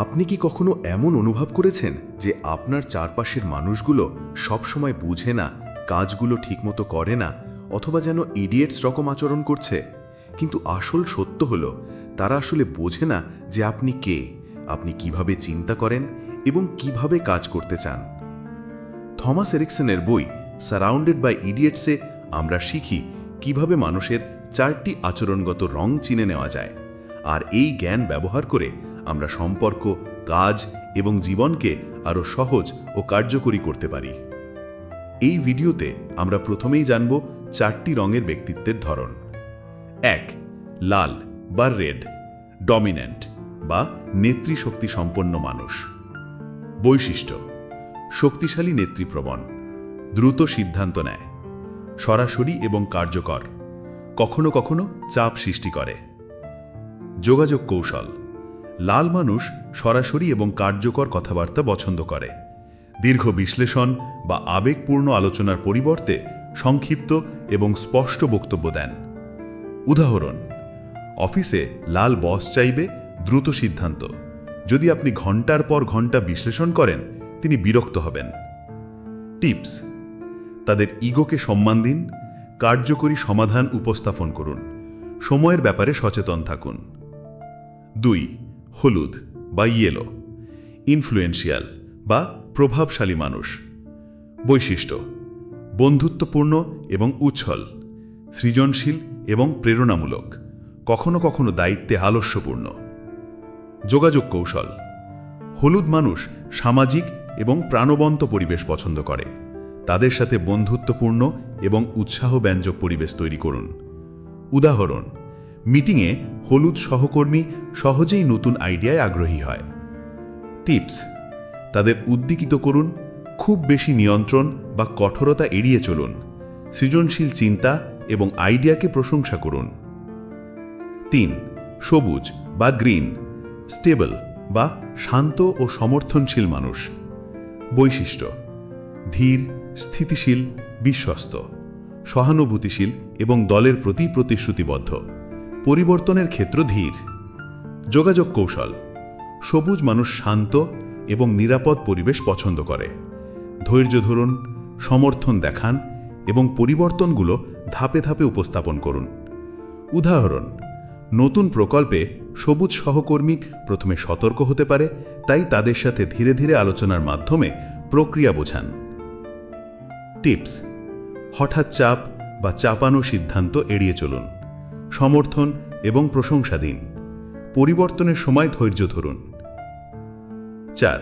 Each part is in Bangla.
আপনি কি কখনো এমন অনুভব করেছেন যে আপনার চারপাশের মানুষগুলো সবসময় বুঝে না, কাজগুলো ঠিকমতো করে না, অথবা যেন ইডিয়েটস রকম আচরণ করছে? কিন্তু আসল সত্য হলো, তারা আসলে বোঝে না যে আপনি কে, আপনি কীভাবে চিন্তা করেন এবং কীভাবে কাজ করতে চান। থমাস এরিকসনের বই, সারাউন্ডেড বাই ইডিয়েটসে আমরা শিখি কীভাবে মানুষের চারটি আচরণগত রং চিনে নেওয়া যায়। আর এই জ্ঞান ব্যবহার করে আমরা সম্পর্ক, কাজ এবং জীবনকে আরও সহজ ও কার্যকরী করতে পারি। এই ভিডিওতে আমরা প্রথমেই জানব চারটি রঙের ব্যক্তিত্বের ধরন। এক, লাল বা রেড, ডমিন্যান্ট বা নেতৃশক্তি সম্পন্ন মানুষ। বৈশিষ্ট্য, শক্তিশালী নেতৃপ্রবণ দ্রুত সিদ্ধান্ত নেয়, সরাসরি এবং কার্যকর, কখনো কখনো চাপ সৃষ্টি করে। যোগাযোগ কৌশল লাল মানুষ সরাসরি এবং কার্যকর কথাবার্তা পছন্দ করে। দীর্ঘ বিশ্লেষণ বা আবেগপূর্ণ আলোচনার পরিবর্তে সংক্ষিপ্ত এবং স্পষ্ট বক্তব্য দেন। উদাহরণ, অফিসে লাল বস চাইবে, দ্রুত সিদ্ধান্ত। যদি আপনি ঘণ্টার পর ঘণ্টা বিশ্লেষণ করেন, তিনি বিরক্ত হবেন। টিপস, তাদের ইগোকে সম্মান দিন, কার্যকরী সমাধান উপস্থাপন করুন। সময়ের ব্যাপারে সচেতন থাকুন। দুই হলুদ বা ইয়েলো ইনফ্লুয়েন্সিয়াল বা প্রভাবশালী মানুষ। বৈশিষ্ট্য, বন্ধুত্বপূর্ণ এবং উচ্ছল, সৃজনশীল এবং প্রেরণামূলক, কখনো কখনো দায়িত্বে আলস্যপূর্ণ। যোগাযোগ কৌশল, হলুদ মানুষ সামাজিক এবং প্রাণবন্ত পরিবেশ পছন্দ করে। তাদের সাথে বন্ধুত্বপূর্ণ এবং উৎসাহব্যঞ্জক পরিবেশ তৈরি করুন। উদাহরণ মিটিংয়ে হলুদ সহকর্মী সহজেই নতুন আইডিয়ায় আগ্রহী হয়। টিপস, তাদের উদ্দীকিত করুন, খুব বেশি নিয়ন্ত্রণ বা কঠোরতা এড়িয়ে চলুন, সৃজনশীল চিন্তা এবং আইডিয়াকে প্রশংসা করুন। তিন, সবুজ বা গ্রিন, স্টেবল বা শান্ত ও সমর্থনশীল মানুষ। বৈশিষ্ট্য, ধীর, স্থিতিশীল, বিশ্বস্ত, সহানুভূতিশীল এবং দলের প্রতি প্রতিশ্রুতিবদ্ধ। পরিবর্তনের ক্ষেত্র ধীর। যোগাযোগ কৌশল। সবুজ মানুষ শান্ত এবং নিরাপদ পরিবেশ পছন্দ করে। ধৈর্য ধরুন, সমর্থন দেখান এবং পরিবর্তনগুলো ধাপে ধাপে উপস্থাপন করুন। উদাহরণ, নতুন প্রকল্পে সবুজ সহকর্মী প্রথমে সতর্ক হতে পারে, তাই তাদের সাথে ধীরে ধীরে আলোচনার মাধ্যমে প্রক্রিয়া বোঝান। টিপস, হঠাৎ চাপ বা চাপানো সিদ্ধান্ত এড়িয়ে চলুন। সমর্থন এবং প্রশংসা দিন। পরিবর্তনের সময় ধৈর্য ধরুন। চার,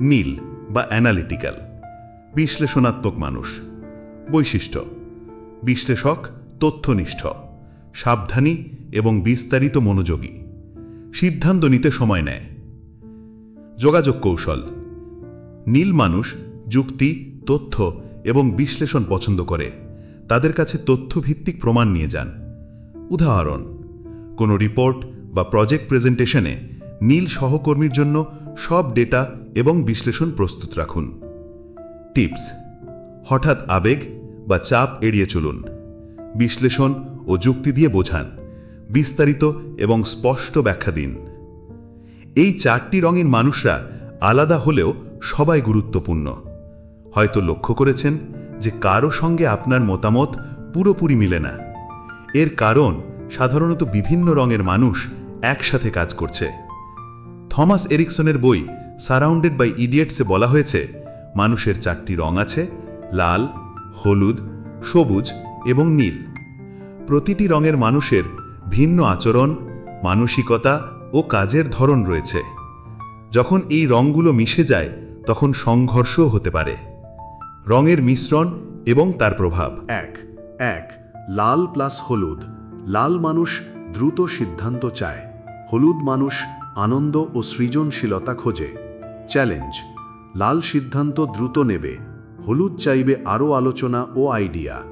নীল বা অ্যানালিটিক্যাল, বিশ্লেষণাত্মক মানুষ। বৈশিষ্ট্য, বিশ্লেষক তথ্যনিষ্ঠ, সাবধানী এবং বিস্তারিত মনোযোগী। সিদ্ধান্ত নিতে সময় নেয়। যোগাযোগ কৌশল, নীল মানুষ যুক্তি, তথ্য এবং বিশ্লেষণ পছন্দ করে। তাদের কাছে তথ্যভিত্তিক প্রমাণ নিয়ে যান। উদাহরণ, কোনো রিপোর্ট বা প্রজেক্ট প্রেজেন্টেশনে নীল সহকর্মীর জন্য সব ডেটা এবং বিশ্লেষণ প্রস্তুত রাখুন। টিপস হঠাৎ আবেগ বা চাপ এড়িয়ে চলুন। বিশ্লেষণ ও যুক্তি দিয়ে বোঝান। বিস্তারিত এবং স্পষ্ট ব্যাখ্যা দিন। এই চারটি রঙের মানুষরা আলাদা হলেও সবাই গুরুত্বপূর্ণ। হয়তো লক্ষ্য করেছেন যে কারও সঙ্গে আপনার মতামত পুরোপুরি মিলে না। এর কারণ সাধারণত বিভিন্ন রঙের মানুষ একসাথে কাজ করছে। থমাস এরিকসনের বই সারাউন্ডেড বাই ইডিয়েটসে বলা হয়েছে, মানুষের চারটি রং আছে, লাল, হলুদ, সবুজ এবং নীল। প্রতিটি রঙের মানুষের ভিন্ন আচরণ, মানসিকতা ও কাজের ধরন রয়েছে। যখন এই রঙগুলো মিশে যায়, তখন সংঘর্ষও হতে পারে। রঙের মিশ্রণ এবং তার প্রভাব। এক এক লাল প্লাস হলুদ। লাল মানুষ দ্রুত সিদ্ধান্ত চায়। হলুদ মানুষ আনন্দ ও সৃজনশীলতা খোঁজে। চ্যালেঞ্জ, লাল সিদ্ধান্ত দ্রুত নেবে। হলুদ চাইবে আরও আলোচনা ও আইডিয়া।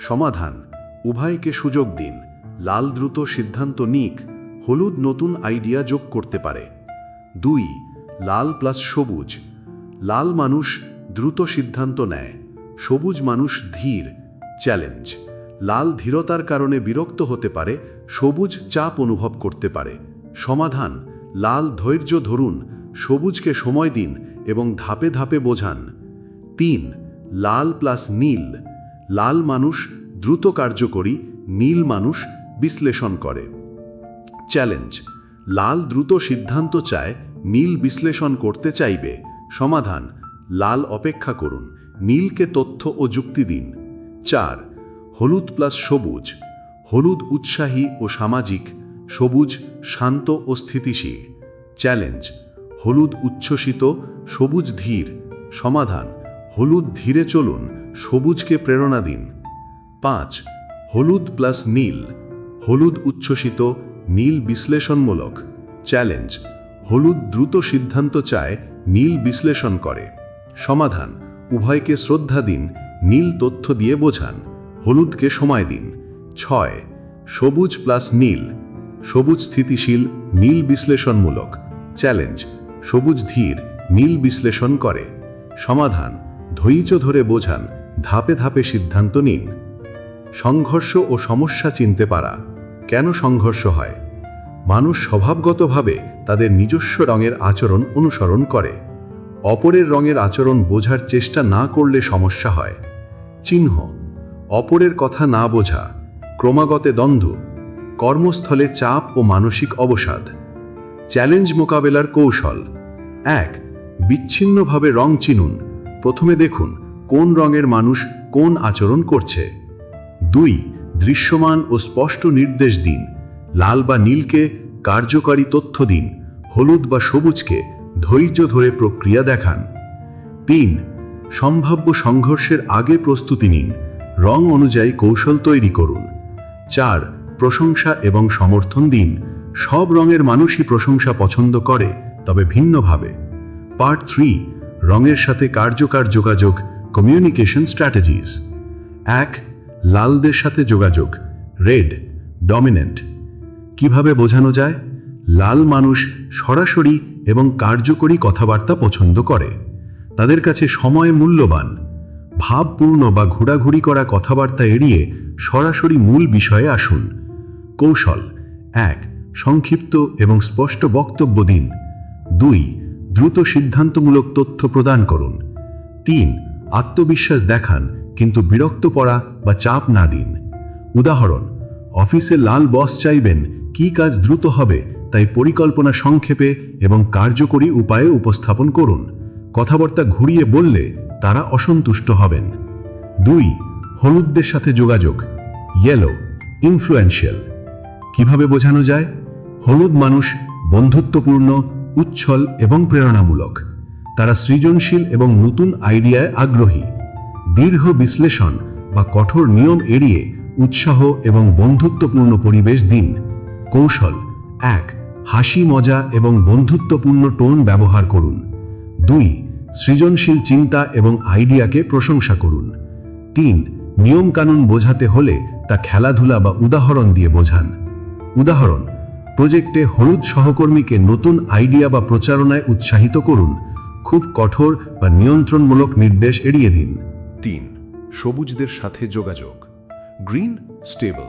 সমাধান, উভয়কে সুযোগ দিন। লাল দ্রুত সিদ্ধান্ত নিক। হলুদ নতুন আইডিয়া যোগ করতে পারে। দুই, লাল প্লাস সবুজ। লাল মানুষ দ্রুত সিদ্ধান্ত নেয়। সবুজ মানুষ ধীর। চ্যালেঞ্জ লাল ধীরতার কারণে বিরক্ত হতে পারে, সবুজ চাপ অনুভব করতে পারে। সমাধান, লাল ধৈর্য ধরুন, সবুজকে সময় দিন এবং ধাপে ধাপে বোঝান। তিন, লাল প্লাস নীল। লাল মানুষ দ্রুত কার্যকরী, নীল মানুষ বিশ্লেষণ করে। চ্যালেঞ্জ, লাল দ্রুত সিদ্ধান্ত চায়, নীল বিশ্লেষণ করতে চাইবে। সমাধান, লাল অপেক্ষা করুন, নীলকে তথ্য ও যুক্তি দিন। চার হলুদ প্লাস সবুজ, হলুদ উৎসাহী ও সামাজিক, সবুজ শান্ত ও স্থিতিশীল, চ্যালেঞ্জ, হলুদ উচ্ছ্বসিত, সবুজ ধীর, সমাধান, হলুদ ধীরে চলুন, সবুজকে প্রেরণা দিন। পাঁচ, হলুদ প্লাস নীল, হলুদ উচ্ছ্বসিত, নীল বিশ্লেষণমূলক, চ্যালেঞ্জ, হলুদ দ্রুত সিদ্ধান্ত চায়, নীল বিশ্লেষণ করে। সমাধান, উভয়কে শ্রদ্ধা দিন, নীল তথ্য দিয়ে বোঝান। হলুদকে সময় দিন। ছয়, সবুজ প্লাস নীল। সবুজ স্থিতিশীল, নীল বিশ্লেষণমূলক। চ্যালেঞ্জ সবুজ ধীর, নীল বিশ্লেষণ করে। সমাধান, ধৈর্য ধরে বোঝান, ধাপে ধাপে সিদ্ধান্ত নিন। সংঘর্ষ ও সমস্যা চিনতে পারা। কেন সংঘর্ষ হয়? মানুষ স্বভাবগতভাবে তাদের নিজস্ব রঙের আচরণ অনুসরণ করে। অপরের রঙের আচরণ বোঝার চেষ্টা না করলে সমস্যা হয়। চিহ্ন অপরের কথা না বোঝা ক্রমাগতে দ্বন্দ্ব, কর্মস্থলে চাপ ও মানসিক অবসাদ। চ্যালেঞ্জ মোকাবেলার কৌশল। এক, বিচ্ছিন্নভাবে রং চিনুন। প্রথমে দেখুন কোন রঙের মানুষ কোন আচরণ করছে। দুই, দৃশ্যমান ও স্পষ্ট নির্দেশ দিন। লাল বা নীলকে কার্যকারী তথ্য দিন। হলুদ বা সবুজকে ধৈর্য ধরে প্রক্রিয়া দেখান। তিন, সম্ভাব্য সংঘর্ষের আগে প্রস্তুতি নিন। রং অনুযায়ী কৌশল তৈরি করুন। চার, প্রশংসা এবং সমর্থন দিন। সব রঙের মানুষই প্রশংসা পছন্দ করে, তবে ভিন্নভাবে। পার্ট থ্রি, রঙের সাথে কার্যকর যোগাযোগ কমিউনিকেশন স্ট্র্যাটেজিস এক, লালদের সাথে যোগাযোগ, রেড ডমিনেন্ট কীভাবে বোঝানো যায়? লাল মানুষ সরাসরি এবং কার্যকরী কথাবার্তা পছন্দ করে। তাদের কাছে সময় মূল্যবান। ভাবপূর্ণ বা ঘোরাঘুরি করা কথাবার্তা এড়িয়ে সরাসরি মূল বিষয়ে আসুন। কৌশল এক, সংক্ষিপ্ত এবং স্পষ্ট বক্তব্য দিন। দুই, দ্রুত সিদ্ধান্তমূলক তথ্য প্রদান করুন। তিন, আত্মবিশ্বাস দেখান, কিন্তু বিরক্ত পড়া বা চাপ না দিন। উদাহরণ, অফিসে লাল বস চাইবেন, কি কাজ দ্রুত হবে, তাই পরিকল্পনা সংক্ষেপে এবং কার্যকরী উপায়ে উপস্থাপন করুন। কথাবার্তা ঘুরিয়ে বললে তারা অসন্তুষ্ট হবেন। দুই, হলুদদের সাথে যোগাযোগ ইয়েলো ইনফ্লুয়েন্সিয়াল কীভাবে বোঝানো যায়? হলুদ মানুষ বন্ধুত্বপূর্ণ, উচ্ছল এবং প্রেরণামূলক। তারা সৃজনশীল এবং নতুন আইডিয়ায় আগ্রহী। দীর্ঘ বিশ্লেষণ বা কঠোর নিয়ম এড়িয়ে উৎসাহ এবং বন্ধুত্বপূর্ণ পরিবেশ দিন। কৌশল, এক, হাসি মজা এবং বন্ধুত্বপূর্ণ টোন ব্যবহার করুন। দুই সৃজনশীল চিন্তা এবং আইডিয়াকে প্রশংসা করুন। তিন, নিয়মকানুন বোঝাতে হলে তা খেলাধুলা বা উদাহরণ দিয়ে বোঝান। উদাহরণ, প্রজেক্টে হলুদ সহকর্মীকে নতুন আইডিয়া বা প্রচারণায় উৎসাহিত করুন। খুব কঠোর বা নিয়ন্ত্রণমূলক নির্দেশ এড়িয়ে দিন। তিন, সবুজদের সাথে যোগাযোগ। Green, stable.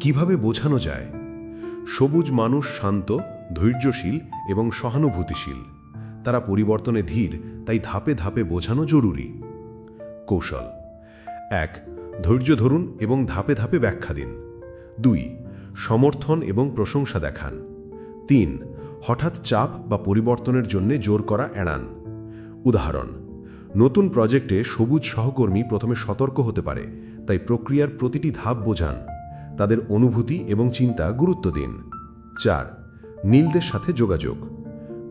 কীভাবে বোঝানো যায়? সবুজ মানুষ শান্ত, ধৈর্যশীল এবং সহানুভূতিশীল। তারা পরিবর্তনে ধীর, তাই ধাপে ধাপে বোঝানো জরুরি। কৌশল। এক, ধৈর্য ধরুন এবং ধাপে ধাপে ব্যাখ্যা দিন। দুই, সমর্থন এবং প্রশংসা দেখান। তিন, হঠাৎ চাপ বা পরিবর্তনের জন্য জোর করা এড়ান। উদাহরণ, নতুন প্রজেক্টে সবুজ সহকর্মী প্রথমে সতর্ক হতে পারে, তাই প্রক্রিয়ার প্রতিটি ধাপ বোঝান। তাদের অনুভূতি এবং চিন্তা গুরুত্ব দিন। চার, নীলদের সাথে যোগাযোগ।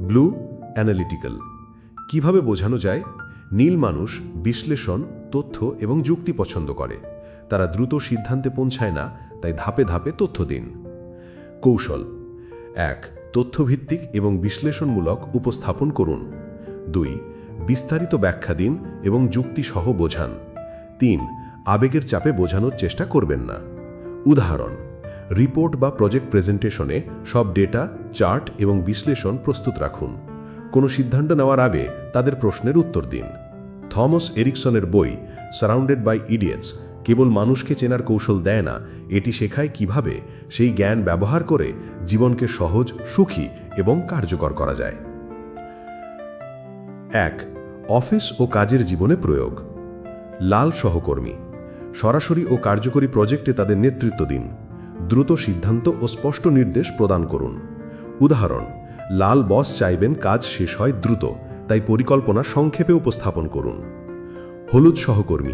ব্লু অ্যানালিটিক্যাল কীভাবে বোঝানো যায়? নীল মানুষ বিশ্লেষণ, তথ্য এবং যুক্তি পছন্দ করে। তারা দ্রুত সিদ্ধান্তে পৌঁছায় না, তাই ধাপে ধাপে তথ্য দিন। কৌশল। এক, তথ্যভিত্তিক এবং বিশ্লেষণমূলক উপস্থাপন করুন। দুই, বিস্তারিত ব্যাখ্যা দিন এবং যুক্তিসহ বোঝান। তিন, আবেগের চাপে বোঝানোর চেষ্টা করবেন না। উদাহরণ রিপোর্ট বা প্রজেক্ট প্রেজেন্টেশনে সব ডেটা চার্ট এবং বিশ্লেষণ প্রস্তুত রাখুন। কোনো সিদ্ধান্ত নেওয়ার আগে তাদের প্রশ্নের উত্তর দিন। থমাস এরিকসনের বই সারাউন্ডেড বাই ইডিয়েটস কেবল মানুষকে চেনার কৌশল দেয় না, এটি শেখায় কীভাবে সেই জ্ঞান ব্যবহার করে জীবনকে সহজ, সুখী এবং কার্যকর করা যায়। এক, অফিস ও কাজের জীবনে প্রয়োগ। লাল সহকর্মী, সরাসরি ও কার্যকরী প্রজেক্টে তাদের নেতৃত্ব দিন। দ্রুত সিদ্ধান্ত ও স্পষ্ট নির্দেশ প্রদান করুন। উদাহরণ লাল বস চাইবেন কাজ শেষ হয় দ্রুত, তাই পরিকল্পনা সংক্ষেপে উপস্থাপন করুন। হলুদ সহকর্মী,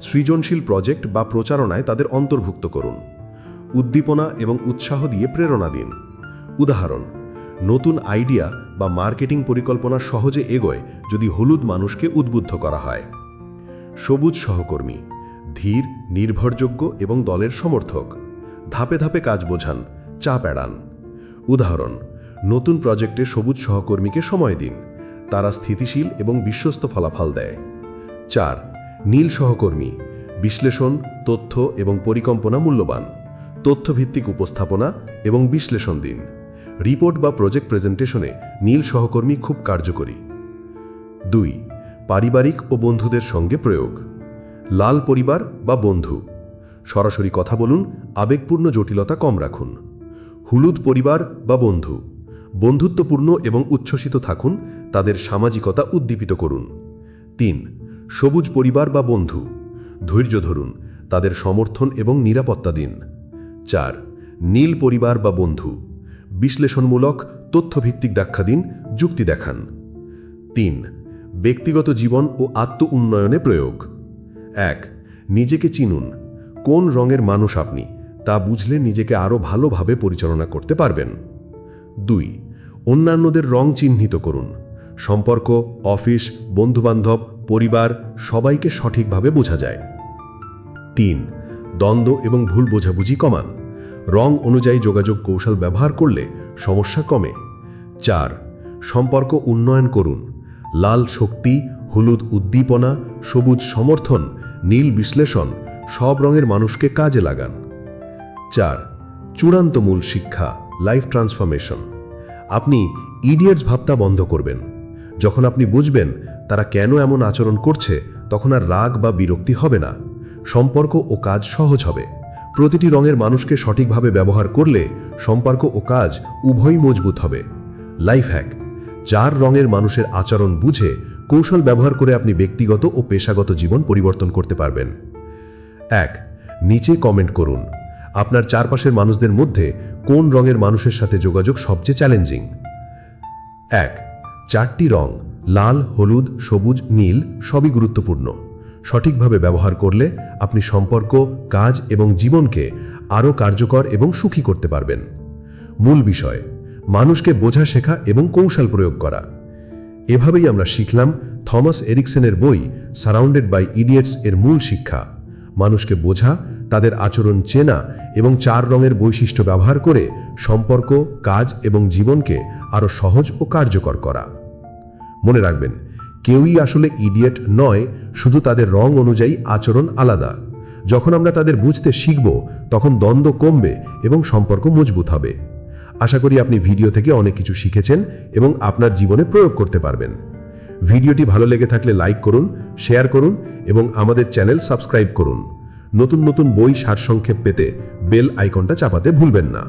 সৃজনশীল প্রজেক্ট বা প্রচারণায় তাদের অন্তর্ভুক্ত করুন। উদ্দীপনা এবং উৎসাহ দিয়ে প্রেরণা দিন। উদাহরণ, নতুন আইডিয়া বা মার্কেটিং পরিকল্পনা সহজে এগোয় যদি হলুদ মানুষকে উদ্বুদ্ধ করা হয়। সবুজ সহকর্মী, ধীর, নির্ভরযোগ্য এবং দলের সমর্থক, ধাপে ধাপে কাজ বোঝান, চাপ এড়ান। উদাহরণ নতুন প্রজেক্টে সবুজ সহকর্মীকে সময় দিন। তারা স্থিতিশীল এবং বিশ্বস্ত ফলাফল দেয়। চার, নীল সহকর্মী। বিশ্লেষণ, তথ্য এবং পরিকল্পনা মূল্যবান। তথ্যভিত্তিক উপস্থাপনা এবং বিশ্লেষণ দিন। রিপোর্ট বা প্রজেক্ট প্রেজেন্টেশনে নীল সহকর্মী খুব কার্যকরী। দুই, পারিবারিক ও বন্ধুদের সঙ্গে প্রয়োগ। লাল পরিবার বা বন্ধু। সরাসরি কথা বলুন, আবেগপূর্ণ জটিলতা কম রাখুন। হলুদ পরিবার বা বন্ধু। বন্ধুত্বপূর্ণ এবং উচ্ছ্বসিত থাকুন, তাদের সামাজিকতা উদ্দীপিত করুন। তিন, সবুজ পরিবার বা বন্ধু। ধৈর্য ধরুন, তাদের সমর্থন এবং নিরাপত্তা দিন। চার, নীল পরিবার বা বন্ধু। বিশ্লেষণমূলক, তথ্যভিত্তিক ব্যাখ্যা দিন, যুক্তি দেখান। তিন, ব্যক্তিগত জীবন ও আত্ম উন্নয়নে প্রয়োগ। এক, নিজেকে চিনুন। কোন রঙের মানুষ আপনি, তা বুঝলে নিজেকে আরও ভালোভাবে পরিচালনা করতে পারবেন। দুই, অন্যান্যদের রং চিহ্নিত করুন। সম্পর্ক, অফিস, বন্ধুবান্ধব, পরিবার, সবাইকে সঠিকভাবে বোঝা যায়। তিন, দ্বন্দ্ব এবং ভুল বোঝাবুঝি কমান। রং অনুযায়ী যোগাযোগ কৌশল ব্যবহার করলে সমস্যা কমে। চার, সম্পর্ক উন্নয়ন করুন। লাল শক্তি, হলুদ উদ্দীপনা, সবুজ সমর্থন, নীল বিশ্লেষণ, সব রঙের মানুষকে কাজে লাগান। চার, চূড়ান্ত মূল শিক্ষা। লাইফ ট্রান্সফরমেশন আপনি ইডিয়েটস ভাবতা বন্ধ করবেন। যখন আপনি বুঝবেন তারা কেন এমন আচরণ করছে, তখন আর রাগ বা বিরক্তি হবে না। সম্পর্ক ও কাজ সহজ হবে। প্রতিটি রঙের মানুষকে সঠিকভাবে ব্যবহার করলে সম্পর্ক ও কাজ উভয়ই মজবুত হবে। লাইফ হ্যাক চার রঙের মানুষের আচরণ বুঝে কৌশল ব্যবহার করে আপনি ব্যক্তিগত ও পেশাগত জীবন পরিবর্তন করতে পারবেন। এক, নিচে কমেন্ট করুন। আপনার চারপাশের মানুষদের মধ্যে কোন রঙের মানুষের সাথে যোগাযোগ সবচেয়ে চ্যালেঞ্জিং এক, চারটি রং, লাল, হলুদ, সবুজ, নীল, সবই গুরুত্বপূর্ণ। সঠিকভাবে ব্যবহার করলে আপনি সম্পর্ক, কাজ এবং জীবনকে আরও কার্যকর এবং সুখী করতে পারবেন। মূল বিষয়, মানুষকে বোঝা শেখা এবং কৌশল প্রয়োগ করা। এভাবেই আমরা শিখলাম থমাস এরিকসনের বই, সারাউন্ডেড বাই ইডিয়েটস, এর মূল শিক্ষা। মানুষকে বোঝা তাদের আচরণ চেনা এবং চার রঙের বৈশিষ্ট্য ব্যবহার করে সম্পর্ক, কাজ এবং জীবনকে আরও সহজ ও কার্যকর করা। মনে রাখবেন, কেউই আসলে ইডিয়েট নয়, শুধু তাদের রং অনুযায়ী আচরণ আলাদা। যখন আমরা তাদের বুঝতে শিখব, তখন দ্বন্দ্ব কমবে এবং সম্পর্ক মজবুত হবে। আশা করি আপনি ভিডিও থেকে অনেক কিছু শিখেছেন এবং আপনার জীবনে প্রয়োগ করতে পারবেন। ভিডিওটি ভালো লেগে থাকলে লাইক করুন, শেয়ার করুন এবং আমাদের চ্যানেল সাবস্ক্রাইব করুন। নতুন নতুন বই সারসংক্ষেপ পেতে বেল আইকনটা চাপাতে ভুলবেন না।